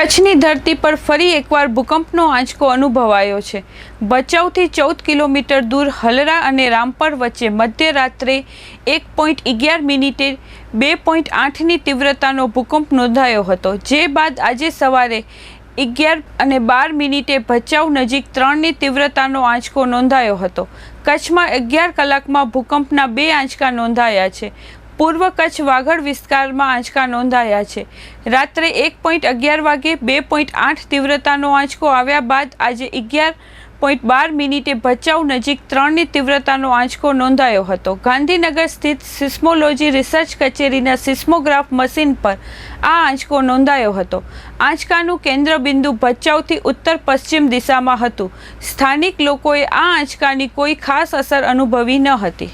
કચ્છની ધરતી પર ફરી એકવાર ભૂકંપનો આંચકો અનુભવાયો છે. ભચાઉથી ચૌદ કિલોમીટર દૂર હલરા અને રામપર વચ્ચે મધ્યરાત્રે એક પોઈન્ટ અગિયાર મિનિટે બે પોઈન્ટ આઠની તીવ્રતાનો ભૂકંપ નોંધાયો હતો, જે બાદ આજે સવારે અગિયાર અને બાર મિનિટે ભચાઉ નજીક ત્રણની તીવ્રતાનો આંચકો નોંધાયો હતો. કચ્છમાં અગિયાર કલાકમાં ભૂકંપના બે આંચકા નોંધાયા છે. પૂર્વ કચ્છ વાગડ વિસ્તારમાં આંચકા નોંધાયા છે. રાત્રે એક પોઈન્ટ અગિયાર વાગે બે પોઈન્ટ આઠ તીવ્રતાનો આંચકો આવ્યા બાદ આજે અગિયાર પોઈન્ટ બાર મિનિટે ભચાઉ નજીક ત્રણની તીવ્રતાનો આંચકો નોંધાયો હતો. ગાંધીનગર સ્થિત સિસ્મોલોજી રિસર્ચ કચેરીના સિસ્મોગ્રાફ મશીન પર આ આંચકો નોંધાયો હતો. આંચકાનું કેન્દ્ર બિંદુ ભચાઉથી ઉત્તર પશ્ચિમ દિશામાં હતું. સ્થાનિક લોકોએ આ આંચકાની કોઈ ખાસ અસર અનુભવી ન હતી.